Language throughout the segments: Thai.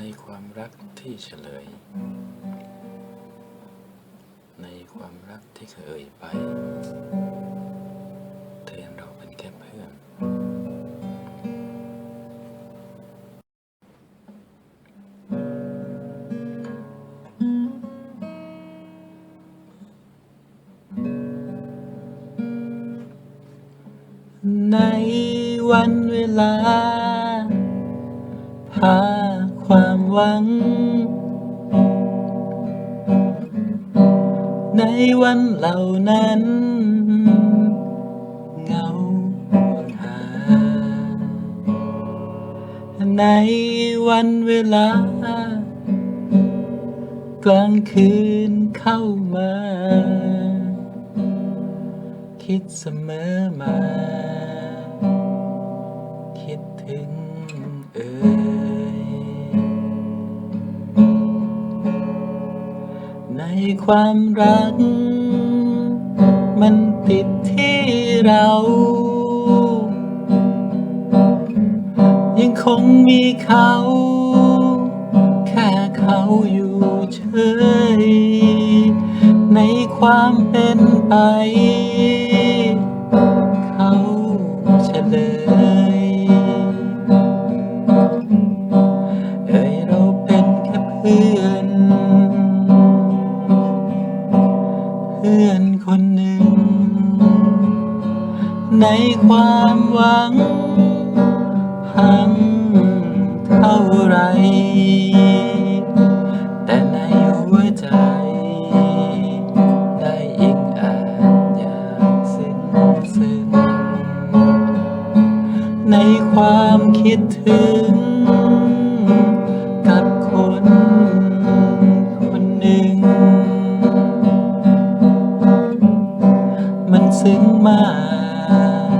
ในความรักที่เฉลย ในความรักที่เคยเอ่ยไปเธอยังเราเป็นแค่เพื่อน ในวันเวลาพาความ หวัง ในวันเหล่านั้น เงาหา ในวันเวลา กลางคืนเข้ามา คิดเสมอมา ความรัก มันติดที่เรา ยังคงมีเขา แค่เขาอยู่เฉย ในความเป็นไป พื่อนคนหนึ่ง ในความหวัง พังเท่าไร แต่ในหัวใจ ได้อีกอาจอย่างซึ้งซึ้งในความคิดถึง ซึ้งมาก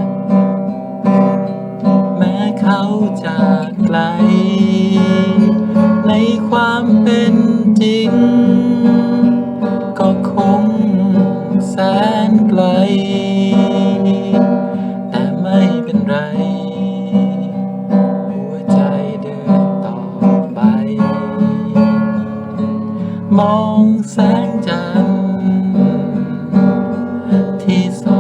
แม้เขาจากไกล ในความเป็นจริง ก็คงแสนไกล แต่ไม่เป็นไร หัวใจเดินต่อไป มองแสง teased on.